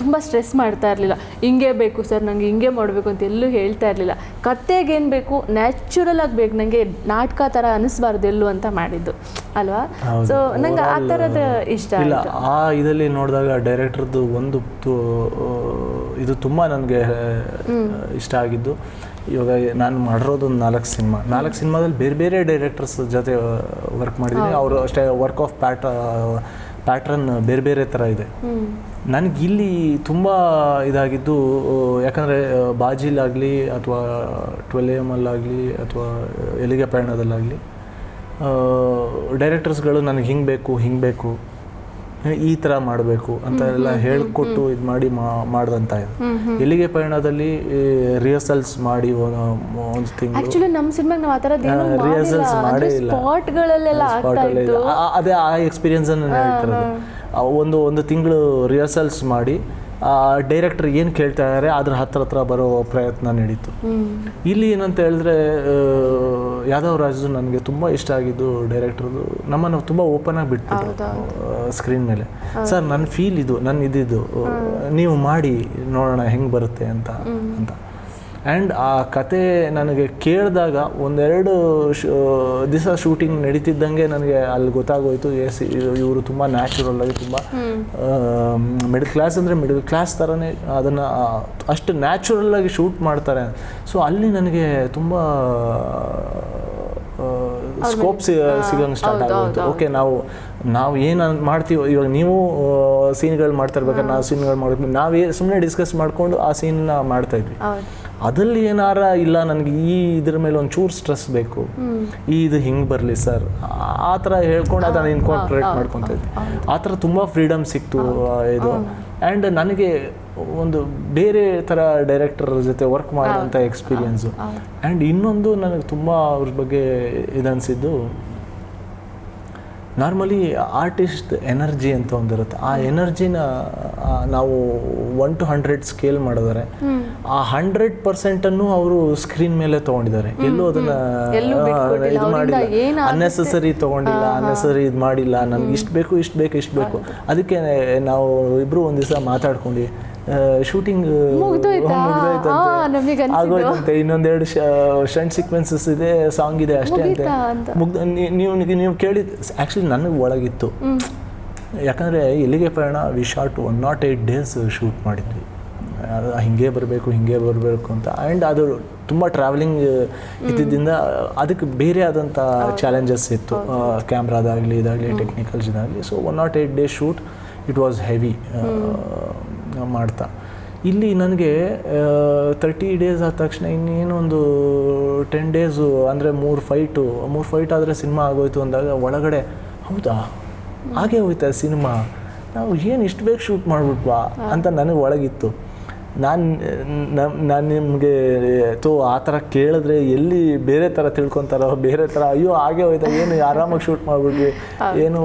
ತುಂಬ ಸ್ಟ್ರೆಸ್ ಮಾಡ್ತಾ ಇರಲಿಲ್ಲ. ಹಿಂಗೆ ಬೇಕು ಸರ್ ನನಗೆ ಹಿಂಗೆ ಮಾಡಬೇಕು ಅಂತ ಎಲ್ಲೂ ಹೇಳ್ತಾ ಇರಲಿಲ್ಲ. ಕತೆಗೇನು ಬೇಕು? ನ್ಯಾಚುರಲ್ ಆಗಿ ಬೇಕು. ನನಗೆ ನಾಟಕ ಥರ ಅನಿಸ್ಬಾರ್ದು ಎಲ್ಲೂ ಅಂತ ಮಾಡಿದ್ದು. ಅಲ್ವಾ. ಸೊ ನಂಗೆ ಆ ಥರದ ಇಷ್ಟ ಇಲ್ಲ ಆ ಇದರಲ್ಲಿ ನೋಡಿದಾಗ ಡೈರೆಕ್ಟರ್ದು ಒಂದು ಇದು ತುಂಬ ನನಗೆ ಇಷ್ಟ ಆಗಿದ್ದು. ಇವಾಗ ನಾನು ಮಾಡಿರೋದು ಒಂದು ನಾಲ್ಕು ಸಿನಿಮಾ. ನಾಲ್ಕು ಸಿನಿಮಾದಲ್ಲಿ ಬೇರೆ ಬೇರೆ ಡೈರೆಕ್ಟರ್ಸ್ ಜೊತೆ ವರ್ಕ್ ಮಾಡಿದ್ದೀನಿ ಅವರು ಅಷ್ಟೇ ವರ್ಕ್ ಆಫ್ ಪ್ಯಾಟ ಪ್ಯಾಟ್ರನ್ ಬೇರೆ ಬೇರೆ ಥರ ಇದೆ. ನನಗೆ ಇಲ್ಲಿ ತುಂಬ ಇದಾಗಿದ್ದು ಯಾಕಂದರೆ ಬಾಜಿಲಾಗಲಿ ಅಥವಾ ಟ್ವೆಲ್ ಎಂ ಅಲ್ಲಾಗಲಿ ಅಥವಾ ಎಲಿಗೆ ಪಯಣದಲ್ಲಾಗಲಿ ಡೈರೆಕ್ಟರ್ಸ್ಗಳು ನನಗೆ ಹಿಂಗೆ ಬೇಕು ಹಿಂಗೆ ಬೇಕು. ಈ ತರ ಮಾಡಬೇಕು ಅಂತ ಎಲ್ಲ ಹೇಳ್ಕೊಟ್ಟು ಇದು ಮಾಡಿ ಮಾಡ್ದಂತ ಇದು. ಎಲ್ಲಿಗೆ ಪಯಣದಲ್ಲಿ ರಿಹರ್ಸಲ್ಸ್ ಮಾಡಿ ಒಂದು ತಿಂಗಳು. ಆಕ್ಚುಲಿ ನಮ್ಮ ಸಿನಿಮಾಗೆ ನಾವು ಆ ಥರದ್ದು ಏನೂ ರಿಹರ್ಸಲ್ಸ್ ಮಾಡೇ ಇಲ್ಲ. ಸ್ಪಾಟ್ಗಳಲ್ಲೆಲ್ಲ ಆಗ್ತಾ ಇತ್ತು. ಅದೇ ಆ ಎಕ್ಸ್ಪೀರಿಯನ್ಸ್ ಹೇಳ್ತಾರೆ ಒಂದು ಒಂದು ತಿಂಗಳು ರಿಹರ್ಸಲ್ಸ್ ಮಾಡಿ ಡೈರೆಕ್ಟರ್ ಏನು ಕೇಳ್ತಾ ಇದ್ದಾರೆ ಅದ್ರ ಹತ್ರ ಹತ್ರ ಬರೋ ಪ್ರಯತ್ನ ನಡೀತು. ಇಲ್ಲಿ ಏನಂತ ಹೇಳಿದ್ರೆ ಯಾದವ್ ರಾಜು ನನಗೆ ತುಂಬ ಇಷ್ಟ ಆಗಿದ್ದು ಡೈರೆಕ್ಟರ್ದು ನಮ್ಮನ್ನು ತುಂಬ ಓಪನ್ ಆಗಿ ಬಿಟ್ಬಿಟ್ರು ಸ್ಕ್ರೀನ್ ಮೇಲೆ. ಸರ್ ನನ್ನ ಫೀಲ್ ಇದು ನನ್ನ ಇದಿದ್ದು ನೀವು ಮಾಡಿ ನೋಡೋಣ ಹೆಂಗೆ ಬರುತ್ತೆ ಅಂತ ಅಂತ. ಆ್ಯಂಡ್ ಆ ಕತೆ ನನಗೆ ಕೇಳಿದಾಗ ಒಂದೆರಡು ದಿವಸ ಶೂಟಿಂಗ್ ನಡೀತಿದ್ದಂಗೆ ನನಗೆ ಅಲ್ಲಿ ಗೊತ್ತಾಗೋಯ್ತು ಎಸ್ ಇವರು ತುಂಬ ನ್ಯಾಚುರಲ್ ಆಗಿ ತುಂಬ ಮಿಡಲ್ ಕ್ಲಾಸ್ ಅಂದರೆ ಮಿಡಲ್ ಕ್ಲಾಸ್ ಥರನೇ ಅದನ್ನು ಅಷ್ಟು ನ್ಯಾಚುರಲ್ ಆಗಿ ಶೂಟ್ ಮಾಡ್ತಾರೆ. ಸೊ ಅಲ್ಲಿ ನನಗೆ ತುಂಬ ಸ್ಕೋಪ್ ಸಿಗಂಗೆ ಸ್ಟಾರ್ಟ್ ಆಗುತ್ತೆ ಓಕೆ ನಾವು ನಾವು ಏನು ಮಾಡ್ತೀವೋ ಇವಾಗ ನೀವು ಸೀನ್ಗಳು ಮಾಡ್ತಾ ಇರ್ಬೇಕಾದ್ರೆ ನಾವು ಸೀನ್ಗಳು ಮಾಡ್ಬೇಕು. ನಾವೇ ಸುಮ್ಮನೆ ಡಿಸ್ಕಸ್ ಮಾಡಿಕೊಂಡು ಆ ಸೀನ್ನ ಮಾಡ್ತಾ ಇದ್ವಿ. ಹೌದು. ಅದಲ್ಲಿ ಏನಾರ ಇಲ್ಲ ನನಗೆ ಈ ಇದ್ರ ಮೇಲೆ ಒಂದು ಚೂರು ಸ್ಟ್ರೆಸ್ ಬೇಕು ಈ ಇದು ಹಿಂಗೆ ಬರಲಿ ಸರ್ ಆ ಥರ ಹೇಳ್ಕೊಂಡು ಅದನ್ನು ಇನ್ಕಾರ್ಪೊರೇಟ್ ಮಾಡ್ಕೊತ ಇದ್ದೆ. ಆ ಥರ ತುಂಬ ಫ್ರೀಡಮ್ ಸಿಕ್ತು ಇದು. ಆ್ಯಂಡ್ ನನಗೆ ಒಂದು ಬೇರೆ ಥರ ಡೈರೆಕ್ಟರ್ ಜೊತೆ ವರ್ಕ್ ಮಾಡೋಂಥ ಎಕ್ಸ್ಪೀರಿಯನ್ಸು ಆ್ಯಂಡ್ ಇನ್ನೊಂದು ನನಗೆ ತುಂಬ ಅವ್ರ ಬಗ್ಗೆ ಇದನ್ಸಿದ್ದು ನಾರ್ಮಲಿ ಆರ್ಟಿಸ್ಟ್ ಎನರ್ಜಿ ಅಂತ ಒಂದಿರುತ್ತೆ. ಆ ಎನರ್ಜಿನ ನಾವು ಒನ್ ಟು ಹಂಡ್ರೆಡ್ ಸ್ಕೇಲ್ ಮಾಡಿದರೆ ಆ ಹಂಡ್ರೆಡ್ ಪರ್ಸೆಂಟನ್ನು ಅವರು ಸ್ಕ್ರೀನ್ ಮೇಲೆ ತೊಗೊಂಡಿದ್ದಾರೆ. ಎಲ್ಲೂ ಅದನ್ನ. ಇದು ಮಾಡಿಲ್ಲ? ಅನ್ನೆಸಸರಿ ತೊಗೊಂಡಿಲ್ಲ ಅನ್ನೆಸರಿ ಇದು ಮಾಡಿಲ್ಲ. ನಮ್ಗೆ ಇಷ್ಟು ಬೇಕು ಇಷ್ಟು ಬೇಕು ಇಷ್ಟು ಬೇಕು. ಅದಕ್ಕೆ ನಾವು ಇಬ್ಬರು ಒಂದು ದಿವಸ ಮಾತಾಡ್ಕೊಂಡು ಶೂಟಿಂಗ್. ಆಗೋಯ್ತಂತೆ. ಇನ್ನೊಂದೆರಡು ಸ್ಟಂಟ್ ಸೀಕ್ವೆನ್ಸಸ್ ಇದೆ ಸಾಂಗ್ ಇದೆ ಅಷ್ಟೇ ಅಂತೆ? ಮುಗ್ದ ನೀವು ನೀವು ಕೇಳಿದ ಆ್ಯಕ್ಚುಲಿ ನನಗೆ ಒಳಗಿತ್ತು. ಯಾಕಂದರೆ ಎಲ್ಲಿಗೆ ಪ್ರಯಾಣ we shot one not eight days shoot ಮಾಡಿದ್ವಿ. ಹಿಂಗೆ ಬರಬೇಕು ಹಿಂಗೆ ಬರಬೇಕು ಅಂತ. ಆ್ಯಂಡ್ ಅದು ತುಂಬ ಟ್ರಾವೆಲಿಂಗ್ ಇದ್ದಿದ್ದರಿಂದ ಅದಕ್ಕೆ ಬೇರೆ ಆದಂಥ ಚಾಲೆಂಜಸ್ ಇತ್ತು. ಕ್ಯಾಮ್ರಾದಾಗಲಿ ಇದಾಗಲಿ technicals ಇದಾಗಲಿ. So one not eight day shoot it was heavy ಮಾಡ್ತಾ. ಇಲ್ಲಿ ನನಗೆ ತರ್ಟಿ ಡೇಸ್ ಆದ ತಕ್ಷಣ ಇನ್ನೇನೊಂದು ಟೆನ್ ಡೇಸು ಅಂದರೆ ಮೂರು ಫೈಟು ಮೂರು ಫೈಟ್ ಆದರೆ ಸಿನಿಮಾ ಆಗೋಯ್ತು ಅಂದಾಗ ಒಳಗಡೆ ಹೌದಾ? ಹಾಗೆ ಹೋಯ್ತಾ ಸಿನಿಮಾ? ನಾವು ಏನು ಇಷ್ಟು ಬೇಗ ಶೂಟ್ ಮಾಡಿಬಿಟ್ವಾ ಅಂತ ನನಗೆ ಒಳಗಿತ್ತು. ನಾನು ನಾನು ನಿಮಗೆ ತೋ ಆ ಥರ ಕೇಳಿದ್ರೆ ಎಲ್ಲಿ ಬೇರೆ ಥರ ತಿಳ್ಕೊತಾರೋ ಬೇರೆ ಥರ ಅಯ್ಯೋ ಹಾಗೆ ಹೋಯ್ತಾ ಏನು ಆರಾಮಾಗಿ ಶೂಟ್ ಮಾಡಿಬಿಟ್ವಿ ಏನು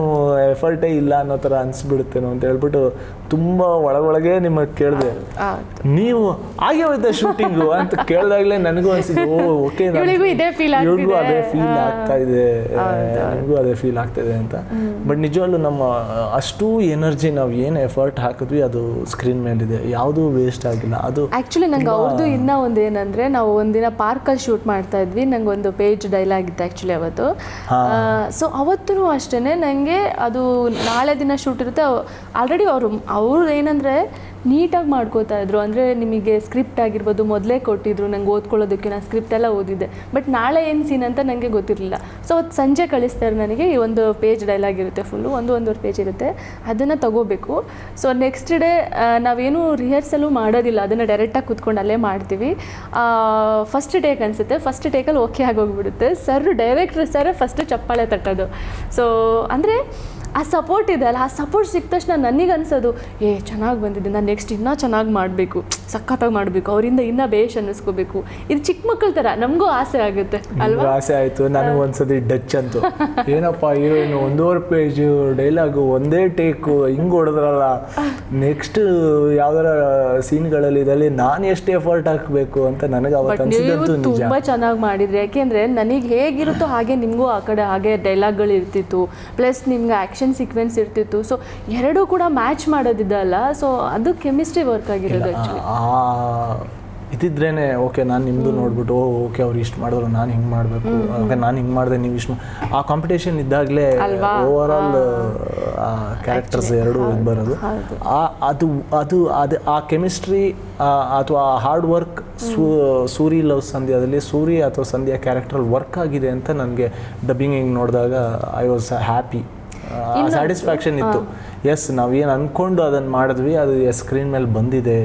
ಎಫರ್ಟೇ ಇಲ್ಲ ಅನ್ನೋ ಥರ ಅನಿಸ್ಬಿಡುತ್ತೇನೋ ಅಂತ ಹೇಳ್ಬಿಟ್ಟು ತುಂಬ ಒಳಗೊಳಗೆ ನಿಮಗೆ ಕೇಳಿದೆ. ನೀವು ಹಾಗೆ ಹೋಯ್ತಾ ಶೂಟಿಂಗು ಅಂತ ಕೇಳಿದಾಗಲೇ ನನಗೂ ಅನಿಸಿದ್ದು ಓ ಓಕೆ ಇವ್ರಿಗೂ. ಅದೇ ಫೀಲ್ ಆಗ್ತಾ ಇದೆ ನನಗೂ ಅದೇ ಫೀಲ್ ಆಗ್ತಾ ಇದೆ ಅಂತ. ಬಟ್ ನಿಜವಲ್ಲೂ ನಮ್ಮ ಅಷ್ಟು ಎನರ್ಜಿ ನಾವು ಏನು ಎಫರ್ಟ್ ಹಾಕಿದ್ವಿ ಅದು ಸ್ಕ್ರೀನ್ ಮೇಲಿದೆ. ಯಾವುದೂ ವೇಸ್ಟ್ ಆಗಿಲ್ಲ. ಅದು ಆ್ಯಕ್ಚುಲಿ ನಂಗೆ ಅವ್ರದ್ದು ಇನ್ನೂ ಒಂದು ಏನಂದರೆ ನಾವು ಒಂದಿನ ಪಾರ್ಕಲ್ಲಿ ಶೂಟ್ ಮಾಡ್ತಾ ಇದ್ವಿ. ನಂಗೆ ಒಂದು ಪೇಜ್ ಡೈಲಾಗ್ ಇತ್ತು ಆ್ಯಕ್ಚುಲಿ ಅವತ್ತು. ಸೊ ಅವತ್ತೂ ಅಷ್ಟೇ ನನಗೆ ಅದು ನಾಳೆ ದಿನ ಶೂಟ್ ಇರುತ್ತೆ. ಆಲ್ರೆಡಿ ಅವರು ಅವ್ರು ಏನಂದರೆ ನೀಟಾಗಿ ಮಾಡ್ಕೋತಾ ಇದ್ರು. ಅಂದರೆ ನಿಮಗೆ ಸ್ಕ್ರಿಪ್ಟ್ ಆಗಿರ್ಬೋದು, ಮೊದಲೇ ಕೊಟ್ಟಿದ್ರು. ನಂಗೆ ಓದ್ಕೊಳ್ಳೋದಕ್ಕೆ ನಾನು ಸ್ಕ್ರಿಪ್ಟ್ ಎಲ್ಲ ಓದಿದ್ದೆ. ಬಟ್ ನಾಳೆ ಏನು ಸೀನ್ ಅಂತ ನನಗೆ ಗೊತ್ತಿರಲಿಲ್ಲ. ಸೊ ಅದು ಸಂಜೆ ಕಳಿಸ್ತಾರೆ ನನಗೆ. ಈ ಒಂದು ಪೇಜ್ ಡೈಲಾಗ್ ಇರುತ್ತೆ ಫುಲ್ಲು ಒಂದು, ಒಂದೂವರೆ ಪೇಜ್ ಇರುತ್ತೆ. ಅದನ್ನು ತಗೋಬೇಕು. ಸೊ ನೆಕ್ಸ್ಟ್ ಡೇ ನಾವೇನು ರಿಹರ್ಸಲು ಮಾಡೋದಿಲ್ಲ. ಅದನ್ನು ಡೈರೆಕ್ಟಾಗಿ ಕೂತ್ಕೊಂಡು ಅಲ್ಲೇ ಮಾಡ್ತೀವಿ. ಫಸ್ಟ್ ಟೇಕ್ ಅನಿಸುತ್ತೆ. ಫಸ್ಟ್ ಟೇಕಲ್ಲಿ ಓಕೆ ಆಗೋಗ್ಬಿಡುತ್ತೆ ಸರ್ ಡೈರೆಕ್ಟ್ರ್ ಸರ್ ಫಸ್ಟ್ ಚಪ್ಪಾಳೆ ತಟ್ಟೋದು. ಸೊ ಅಂದರೆ ಆ ಸಪೋರ್ಟ್ ಇದೆ ಅಲ್ಲ ಆ ಸಪೋರ್ಟ್ ಸಿಕ್ಕ ತಕ್ಷಣ ನನಗೆ ಅನ್ಸೋದು ಏ ಚೆನ್ನಾಗಿ ಬಂದಿದೆ ನಾನು ನೆಕ್ಸ್ಟ್ ಇನ್ನೂ ಚೆನ್ನಾಗಿ ಮಾಡಬೇಕು ಸಖತ್ತಾಗಿ ಮಾಡಬೇಕು ಅವರಿಂದ ಇನ್ನೂ ಬೇಷ್ ಅನ್ನಿಸ್ಕೋಬೇಕು. ಇದು ಚಿಕ್ಕ ಮಕ್ಕಳ ಥರ ನಮಗೂ ಆಸೆ ಆಗುತ್ತೆ ಅಲ್ವಾ? ಆಸೆ ಆಯಿತು ನನಗೆ ಒಂದ್ಸತಿ ಡಚ್ ಅಂತು. ಏನಪ್ಪ ಹೀರೋಯಿನ್ ಒಂದೂವರೆ ಪೇಜು ಡೈಲಾಗು ಒಂದೇ ಟೇಕು ಹಿಂಗೆ ಹೊಡೆದ್ರಲ್ಲ? ನೆಕ್ಸ್ಟ್ ಯಾವ್ದಾರ ಸೀನ್ಗಳಲ್ಲಿ ಇದರಲ್ಲಿ ನಾನು ಎಷ್ಟು ಎಫರ್ಟ್ ಹಾಕಬೇಕು ಅಂತ ನನಗೆ ಅವತ್ತು ಅನ್ಸಿದಂತೂ ತುಂಬ ಚೆನ್ನಾಗಿ ಮಾಡಿದ್ರಿ ಯಾಕೆಂದರೆ ನನಗೆ ಹೇಗಿರುತ್ತೋ ಹಾಗೆ ನಿಮಗೂ ಆ ಕಡೆ ಹಾಗೆ ಡೈಲಾಗ್ಗಳು ಇರ್ತಿತ್ತು ಪ್ಲಸ್ ನಿಮ್ಗೆ ಆ್ಯಕ್ಷನ್ ಸೀಕ್ವೆನ್ಸ್ ಇರ್ತಿತ್ತು. ಸೊ ಎರಡೂ ಕೂಡ ಮ್ಯಾಚ್ ಮಾಡೋದಿದ್ದಲ್ಲ ಸೊ ಅದು ಕೆಮಿಸ್ಟ್ರಿ ವರ್ಕ್ ಆಗಿರೋದು ಆ್ಯಕ್ಚುಲಿ ಓಕೆ ನಾನು ನಿಮ್ಮದು ನೋಡ್ಬಿಟ್ಟು ಓಕೆ ಅವ್ರು ಇಷ್ಟು ಮಾಡಿದ್ರು ನಾನು ಹಿಂಗೆ ಮಾಡಬೇಕು. ಓಕೆ ನಾನು ಹಿಂಗೆ ಮಾಡಿದೆ ನೀವು ಇಷ್ಟು ಆ ಕಾಂಪಿಟೇಷನ್ ಇದ್ದಾಗಲೇ? ಓವರ್ ಆಲ್ ಕ್ಯಾರೆಕ್ಟರ್ಸ್ ಎರಡು ಇದು ಬರೋದು ಆ ಅದು ಅದು ಅದು ಆ ಕೆಮಿಸ್ಟ್ರಿ ಅಥವಾ ಆ ಹಾರ್ಡ್ ವರ್ಕ್ ಸೂರಿ ಲವ್ ಸಂಧ್ಯಾದಲ್ಲಿ ಸೂರಿ ಅಥವಾ ಸಂಧ್ಯಾ ಕ್ಯಾರೆಕ್ಟರ್ ವರ್ಕ್ ಆಗಿದೆ ಅಂತ ನನಗೆ ಡಬ್ಬಿಂಗ್ ಹಿಂಗೆ ನೋಡಿದಾಗ ಐ ವಾಸ್ ಹ್ಯಾಪಿ ಸ್ಯಾಟಿಸ್ಫ್ಯಾಕ್ಷನ್ ಇತ್ತು. ಎಸ್ ನಾವೇನು ಅಂದ್ಕೊಂಡು ಅದನ್ನು ಮಾಡಿದ್ವಿ ಅದು ಸ್ಕ್ರೀನ್ ಮೇಲೆ ಬಂದಿದೆ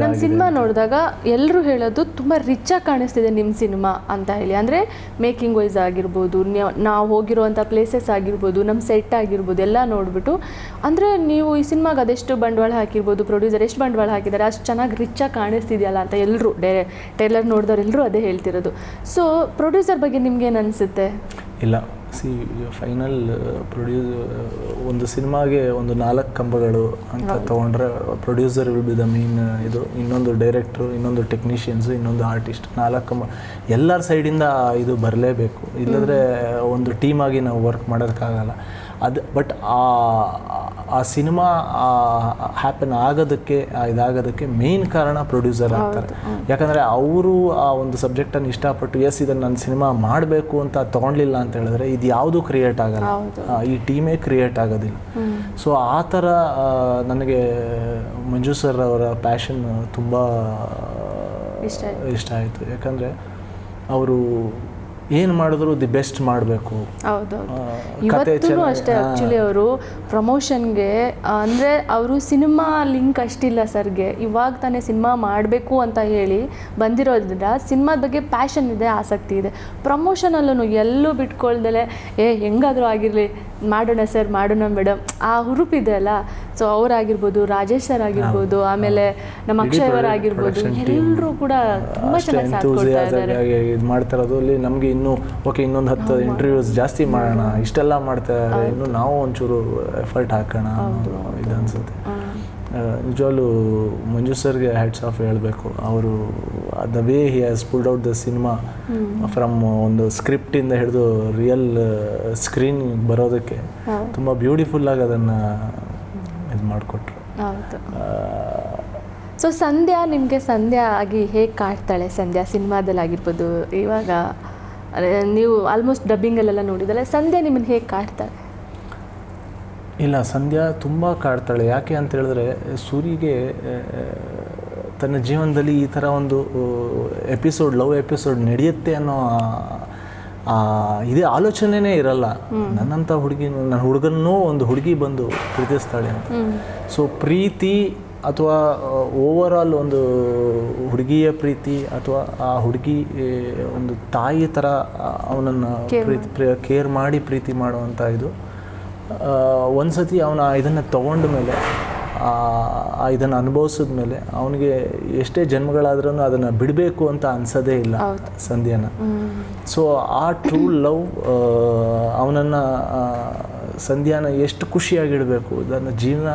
ನಮ್ಮ ಸಿನಿಮಾ ನೋಡಿದಾಗ ಎಲ್ಲರೂ ಹೇಳೋದು ತುಂಬ ರಿಚಾಗಿ ಕಾಣಿಸ್ತಿದೆ ನಿಮ್ಮ ಸಿನಿಮಾ ಅಂತ ಹೇಳಿ. ಅಂದರೆ ಮೇಕಿಂಗ್ ವೈಸ್ ಆಗಿರ್ಬೋದು ನಾವು ಹೋಗಿರುವಂಥ ಪ್ಲೇಸಸ್ ಆಗಿರ್ಬೋದು ನಮ್ಮ ಸೆಟ್ ಆಗಿರ್ಬೋದು ಎಲ್ಲ ನೋಡಿಬಿಟ್ಟು. ಅಂದರೆ ನೀವು ಈ ಸಿನಿಮಾಗೆ ಅದೆಷ್ಟು ಬಂಡವಾಳ ಹಾಕಿರ್ಬೋದು ಪ್ರೊಡ್ಯೂಸರ್ ಎಷ್ಟು ಬಂಡವಾಳ ಹಾಕಿದ್ದಾರೆ ಅಷ್ಟು ಚೆನ್ನಾಗಿ ರಿಚಾಗಿ ಕಾಣಿಸ್ತಿದೆಯಲ್ಲ ಅಂತ ಎಲ್ಲರೂ ಡೇ ಟೈಲರ್ ನೋಡಿದವ್ರು ಎಲ್ಲರೂ ಅದೇ ಹೇಳ್ತಿರೋದು. ಸೊ ಪ್ರೊಡ್ಯೂಸರ್ ಬಗ್ಗೆ ನಿಮ್ಗೇನು ಅನಿಸುತ್ತೆ? ಇಲ್ಲ. ಸಿ ಫೈನಲ್ ಪ್ರೊಡ್ಯೂಸ್ ಒಂದು ಸಿನಿಮಾಗೆ ಒಂದು ನಾಲ್ಕು ಕಂಬಗಳು ಅಂತ ತೊಗೊಂಡ್ರೆ producer will be the main ಇದು. ಇನ್ನೊಂದು ಡೈರೆಕ್ಟ್ರು ಇನ್ನೊಂದು ಟೆಕ್ನಿಷಿಯನ್ಸು ಇನ್ನೊಂದು ಆರ್ಟಿಸ್ಟ್ ನಾಲ್ಕು ಕಂಬ ಎಲ್ಲರ ಸೈಡಿಂದ ಇದು ಬರಲೇಬೇಕು. ಇಲ್ಲದ್ರೆ ಒಂದು ಟೀಮಾಗಿ ನಾವು ವರ್ಕ್ ಮಾಡೋದಕ್ಕಾಗಲ್ಲ. ಅದು ಬಟ್ ಆ ಆ ಸಿನಿಮಾ ಹ್ಯಾಪನ್ ಆಗೋದಕ್ಕೆ ಇದಾಗೋದಕ್ಕೆ ಮೇನ್ ಕಾರಣ ಪ್ರೊಡ್ಯೂಸರ್ ಆಗ್ತಾರೆ. ಯಾಕಂದರೆ ಅವರು ಆ ಒಂದು ಸಬ್ಜೆಕ್ಟನ್ನು ಇಷ್ಟಪಟ್ಟು ಎಸ್ ಇದನ್ನು ನನ್ನ ಸಿನಿಮಾ ಮಾಡಬೇಕು ಅಂತ ತೊಗೊಂಡಿಲ್ಲ ಅಂತ ಹೇಳಿದ್ರೆ ಇದು ಯಾವುದು ಕ್ರಿಯೇಟ್ ಆಗಲ್ಲ. ಈ ಟೀಮೇ ಕ್ರಿಯೇಟ್ ಆಗೋದಿಲ್ಲ. ಸೊ ಆ ಥರ ನನಗೆ ಮಂಜು ಸರ್ ಅವರ ಪ್ಯಾಷನ್ ತುಂಬ. ಇಷ್ಟ ಆಯಿತು. ಯಾಕಂದರೆ ಅವರು ಏನು ಮಾಡಿದ್ರು ದಿ ಬೆಸ್ಟ್ ಮಾಡಬೇಕು. ಇವತ್ತೂ ಅಷ್ಟೇ. ಆ್ಯಕ್ಚುಲಿ ಅವರು ಪ್ರಮೋಷನ್ಗೆ ಅಂದರೆ ಅವರು ಸಿನಿಮಾ ಲಿಂಕ್ ಅಷ್ಟಿಲ್ಲ ಸರ್ಗೆ. ಇವಾಗ ತಾನೇ ಸಿನಿಮಾ ಮಾಡಬೇಕು ಅಂತ ಹೇಳಿ ಬಂದಿರೋದ್ರಿಂದ ಸಿನಿಮಾದ ಬಗ್ಗೆ ಪ್ಯಾಷನ್ ಇದೆ ಆಸಕ್ತಿ ಇದೆ. ಪ್ರಮೋಷನಲ್ಲೂ ಎಲ್ಲೂ ಬಿಟ್ಕೊಳ್ದಲೆ ಏ ಹೆಂಗಾದರೂ ಆಗಿರಲಿ ಮಾಡೋಣ ಸರ್ ಮಾಡೋಣ ಮೇಡಮ್. ಆ ಹುರುಪಿದೆ ಅಲ್ಲ? ಸೊ ಅವರಾಗಿರ್ಬೋದು ರಾಜೇಶ್ ಸರ್ ಆಗಿರ್ಬೋದು ಆಮೇಲೆ ನಮ್ಮ ಅಕ್ಷಯ್ ಅವರ್ ಆಗಿರ್ಬೋದು ಎಲ್ಲರೂ ಕೂಡ ತುಂಬ ಚೆನ್ನಾಗಿ ಸಾಥ್ ಕೊಡ್ತಾ ಇದ್ದಾರೆ. ಇದು ಮಾಡ್ತಾ ಇರೋದು ಅಲ್ಲಿ ನಮಗೆ ಇನ್ನೂ ಓಕೆ ಇನ್ನೊಂದು ಹತ್ತು ಇಂಟರ್ವ್ಯೂಸ್ ಜಾಸ್ತಿ ಮಾಡೋಣ ಇಷ್ಟೆಲ್ಲ ಮಾಡ್ತಾ ಇದ್ದಾರೆ ಇನ್ನು ನಾವು ಒಂಚೂರು ಎಫರ್ಟ್ ಹಾಕೋಣ ಇದು ಅನ್ಸುತ್ತೆ. ನಿಜವಾಗ್ಲೂ ಮಂಜು ಸರ್ಗೆ ಹ್ಯಾಟ್ಸ್ ಆಫ್ ಹೇಳಬೇಕು. ಅವರು the way he has pulled out the cinema from ಒಂದು ಸ್ಕ್ರಿಪ್ಟಿಂದ ಹಿಡಿದು ರಿಯಲ್ ಸ್ಕ್ರೀನ್ ಬರೋದಕ್ಕೆ ತುಂಬ ಬ್ಯೂಟಿಫುಲ್ಲಾಗಿ ಅದನ್ನು ಇದು ಮಾಡಿಕೊಟ್ರು. ಸೊ ಸಂಧ್ಯಾ ನಿಮಗೆ ಸಂಧ್ಯಾ ಆಗಿ ಹೇಗೆ ಕಾಡ್ತಾಳೆ ಸಂಧ್ಯಾ ಸಿನಿಮಾದಲ್ಲಿ ಆಗಿರ್ಬೋದು ಇವಾಗ ನೀವು ಆಲ್ಮೋಸ್ಟ್ ಡಬ್ಬಿಂಗಲ್ಲೆಲ್ಲ ನೋಡಿದಲ್ಲ ಸಂಧ್ಯಾ ನಿಮ್ಮನ್ನು ಹೇಗೆ ಕಾಡ್ತಾಳೆ ಇಲ್ಲ ಸಂಧ್ಯಾ ತುಂಬ ಕಾಡ್ತಾಳೆ. ಯಾಕೆ ಅಂತ ಹೇಳಿದ್ರೆ ಸೂರಿಗೆ ತನ್ನ ಜೀವನದಲ್ಲಿ ಈ ಥರ ಒಂದು ಎಪಿಸೋಡ್ ಲವ್ ಎಪಿಸೋಡ್ ನಡೆಯುತ್ತೆ ಅನ್ನೋ ಇದೇ ಆಲೋಚನೆನೇ ಇರಲ್ಲ. ನನ್ನಂಥ ಹುಡುಗಿ ನನ್ನ ಹುಡುಗನೂ ಒಂದು ಹುಡುಗಿ ಬಂದು ಪ್ರೀತಿಸ್ತಾಳೆ. ಅಂತ ಸೊ ಪ್ರೀತಿ ಅಥವಾ ಓವರ್ ಆಲ್ ಒಂದು ಹುಡುಗಿಯ ಪ್ರೀತಿ ಅಥವಾ ಆ ಹುಡುಗಿ ಒಂದು ತಾಯಿ ಥರ ಅವನನ್ನು ಪ್ರೀತಿ ಕೇರ್ ಮಾಡಿ ಪ್ರೀತಿ ಮಾಡುವಂಥ ಇದು. ಆ, ಒಂದ್ಸತಿ ಅವನು ಇದನ್ನು ತಗೊಂಡ ಮೇಲೆ ಆ ಇದನ್ನು ಅನುಭವಿಸಿದ ಮೇಲೆ ಅವನಿಗೆ ಎಷ್ಟೇ ಜನ್ಮಗಳಾದ್ರೂ ಅದನ್ನು ಬಿಡಬೇಕು ಅಂತ ಅನ್ಸೋದೇ ಇಲ್ಲ ಸಂಧ್ಯಾನ. ಸೊ ಆ ಟ್ರೂ ಲವ್ ಅವನನ್ನು ಸಂಧ್ಯಾನ ಎಷ್ಟು ಖುಷಿಯಾಗಿಡಬೇಕು ಅದನ್ನು ಜೀವನ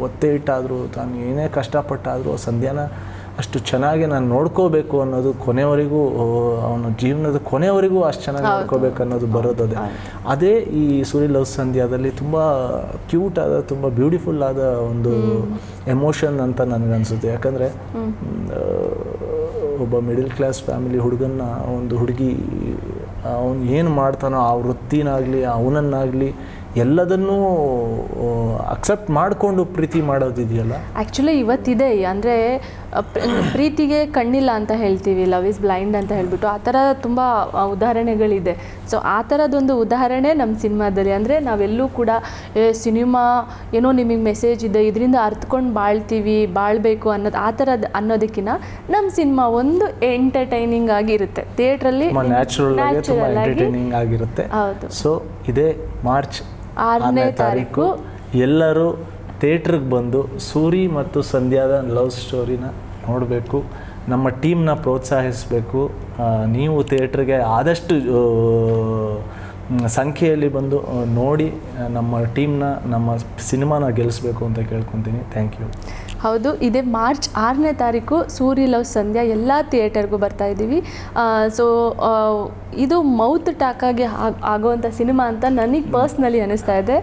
ಒತ್ತೆ ಇಟ್ಟಾದರೂ ತಾನು ಏನೇ ಕಷ್ಟಪಟ್ಟಾದರೂ ಸಂಧ್ಯಾನ ಅಷ್ಟು ಚೆನ್ನಾಗಿ ನಾನು ನೋಡ್ಕೋಬೇಕು ಅನ್ನೋದು ಕೊನೆಯವರೆಗೂ ಅವನ ಜೀವನದ ಕೊನೆಯವರೆಗೂ ಅಷ್ಟು ಚೆನ್ನಾಗಿ ನೋಡ್ಕೋಬೇಕು ಅನ್ನೋದು ಬರೋದು ಅದೇ ಅದೇ ಈ ಸೂರಿ ಲವ್ ಸಂಧ್ಯಾದಲ್ಲಿ ತುಂಬ ಕ್ಯೂಟ್ ಆದ ತುಂಬ ಬ್ಯೂಟಿಫುಲ್ ಆದ ಒಂದು ಎಮೋಷನ್ ಅಂತ ನನಗನ್ಸುತ್ತೆ ಯಾಕಂದರೆ ಒಬ್ಬ ಮಿಡಿಲ್ ಕ್ಲಾಸ್ ಫ್ಯಾಮಿಲಿ ಹುಡುಗನ್ನ ಒಂದು ಹುಡುಗಿ ಅವನು ಏನು ಮಾಡ್ತಾನೋ ಆ ವೃತ್ತಿನಾಗಲಿ ಅವನನ್ನಾಗಲಿ ಎಲ್ಲದನ್ನೂ ಅಕ್ಸೆಪ್ಟ್ ಮಾಡಿಕೊಂಡು ಪ್ರೀತಿ ಮಾಡೋದಿದೆಯಲ್ಲ? ಆ್ಯಕ್ಚುಲಿ ಇವತ್ತಿದೆ. ಅಂದರೆ ಪ್ರೀತಿಗೆ ಕಣ್ಣಿಲ್ಲ ಅಂತ ಹೇಳ್ತೀವಿ ಲವ್ ಇಸ್ ಬ್ಲೈಂಡ್ ಅಂತ ಹೇಳ್ಬಿಟ್ಟು. ಆ ಥರ ತುಂಬ ಉದಾಹರಣೆಗಳಿದೆ. ಸೊ ಆ ಥರದೊಂದು ಉದಾಹರಣೆ ನಮ್ಮ ಸಿನಿಮಾದಲ್ಲಿ. ಅಂದರೆ ನಾವೆಲ್ಲೂ ಕೂಡ ಸಿನಿಮಾ ಏನೋ ನಿಮಗೆ ಮೆಸೇಜ್ ಇದೆ ಇದರಿಂದ ಅರ್ತ್ಕೊಂಡು ಬಾಳ್ತೀವಿ ಬಾಳ್ಬೇಕು ಅನ್ನೋದು ಆ ಥರದ್ದು ಅನ್ನೋದಕ್ಕಿಂತ ನಮ್ಮ ಸಿನಿಮಾ ಒಂದು ಎಂಟರ್ಟೈನಿಂಗ್ ಆಗಿರುತ್ತೆ. ಥಿಯೇಟ್ರಲ್ಲಿ ಎಂಟರ್ಟೈನಿಂಗ್ ಆಗಿರುತ್ತೆ. ಹೌದು. ಸೊ ಇದೇ ಮಾರ್ಚ್ ಆರನೇ ತಾರೀಕು. ಎಲ್ಲರೂ ಥಿಯೇಟ್ರಿಗೆ ಬಂದು ಸೂರಿ ಮತ್ತು ಸಂಧ್ಯಾದ ಲವ್ ಸ್ಟೋರಿನ ನೋಡಬೇಕು, ನಮ್ಮ ಟೀಮ್ನ ಪ್ರೋತ್ಸಾಹಿಸಬೇಕು ನೀವು ಥಿಯೇಟ್ರಿಗೆ ಆದಷ್ಟು ಸಂಖ್ಯೆಯಲ್ಲಿ ಬಂದು ನೋಡಿ, ನಮ್ಮ ಟೀಮ್ನ, ನಮ್ಮ ಸಿನಿಮಾನ ಗೆಲ್ಲಿಸ್ಬೇಕು ಅಂತ ಕೇಳ್ಕೊತೀನಿ. Thank you. ಹೌದು ಇದೇ ಮಾರ್ಚ್ ಆರನೇ ತಾರೀಕು ಸೂರಿ ಲವ್ ಸಂಧ್ಯಾ ಎಲ್ಲ ಥಿಯೇಟರ್ಗೂ ಬರ್ತಾ ಇದ್ದೀವಿ. ಸೊ ಇದು ಮೌತ್ ಟಾಕಾಗಿ ಆಗುವಂಥ ಸಿನಿಮಾ ಅಂತ ನನಗೆ ಪರ್ಸ್ನಲಿ ಅನ್ನಿಸ್ತಾ ಇದೆ.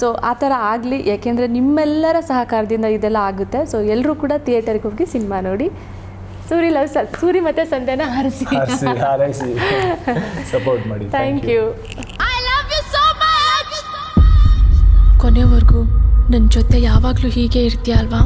ಸೊ ಆ ಥರ ಆಗಲಿ ಯಾಕೆಂದರೆ ನಿಮ್ಮೆಲ್ಲರ ಸಹಕಾರದಿಂದ ಇದೆಲ್ಲ ಆಗುತ್ತೆ. ಸೊ ಎಲ್ಲರೂ ಕೂಡ ಥಿಯೇಟರ್ಗೆ ಹೋಗಿ ಸಿನಿಮಾ ನೋಡಿ. ಸೂರಿ ಲವ್ ಸೂರಿ ಮತ್ತೆ ಸಂಧ್ಯಾನ ಹರಿಸಿ. ಹಾರಿಸಿ ಹಾರೈಸಿ. ಸಪೋರ್ಟ್ ಮಾಡಿ. ಥ್ಯಾಂಕ್ ಯು ಕೊನೆವರೆಗೂ ನನ್ನ ಜೊತೆ ಯಾವಾಗಲೂ ಹೀಗೆ ಇರ್ತೀಯ ಅಲ್ವಾ